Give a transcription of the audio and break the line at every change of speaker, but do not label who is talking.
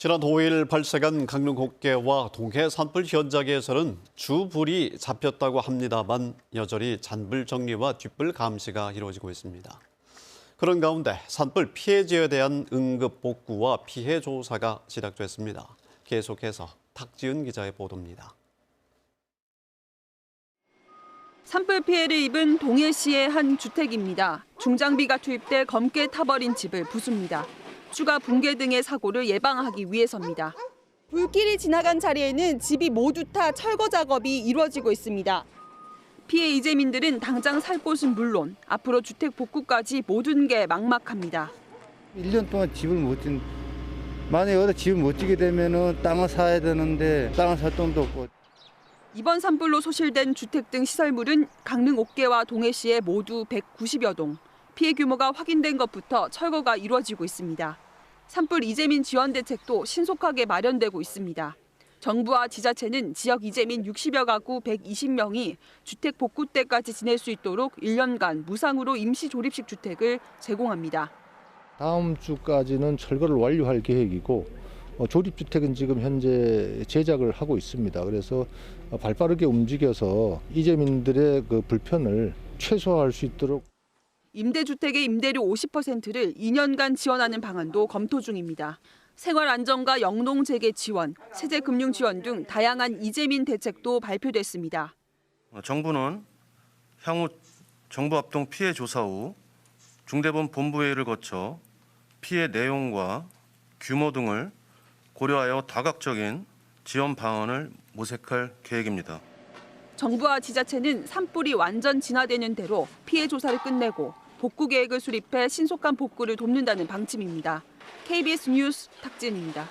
지난 5일 발생한 강릉 호계와 동해 산불 현장에서는 주불이 잡혔다고 합니다만 여전히 잔불 정리와 뒷불 감시가 이루어지고 있습니다. 그런 가운데 산불 피해 지에 대한 응급 복구와 피해 조사가 시작됐습니다. 계속해서 탁지은 기자의 보도입니다.
산불 피해를 입은 동해시의 한 주택입니다. 중장비가 투입돼 검게 타버린 집을 부숩니다. 추가 붕괴 등의 사고를 예방하기 위해서입니다. 불길이 지나간 자리에는 집이 모두 타 철거 작업이 이루어지고 있습니다. 피해 이재민들은 당장 살 곳은 물론 앞으로 주택 복구까지 모든 게 막막합니다.
1년 동안 집을 못 짓, 만약에 어디 집을 못 짓게 되면은 땅을 사야 되는데 땅을 살 돈도 없고
이번 산불로 소실된 주택 등 시설물은 강릉 옥계와 동해시의 모두 190여 동. 피해 규모가 확인된 것부터 철거가 이루어지고 있습니다. 산불 이재민 지원 대책도 신속하게 마련되고 있습니다. 정부와 지자체는 지역 이재민 60여 가구 120명이 주택 복구 때까지 지낼 수 있도록 1년간 무상으로 임시 조립식 주택을 제공합니다.
다음 주까지는 철거를 완료할 계획이고 어, 조립주택은 지금 현재 제작을 하고 있습니다. 그래서 어, 발빠르게 움직여서 이재민들의 그 불편을 최소화할 수 있도록
임대주택의 임대료 50%를 2년간 지원하는 방안도 검토 중입니다. 생활 안정과 영농 재개 지원, 세제 금융 지원 등 다양한 이재민 대책도 발표됐습니다.
어, 정부는 향후 정부 합동 피해 조사 후 중대본 본부회의를 거쳐 피해 내용과 규모 등을 고려하여 다각적인 지원 방안을 모색할 계획입니다.
정부와 지자체는 산불이 완전 진화되는 대로 피해 조사를 끝내고 복구 계획을 수립해 신속한 복구를 돕는다는 방침입니다. KBS 뉴스 탁진입니다.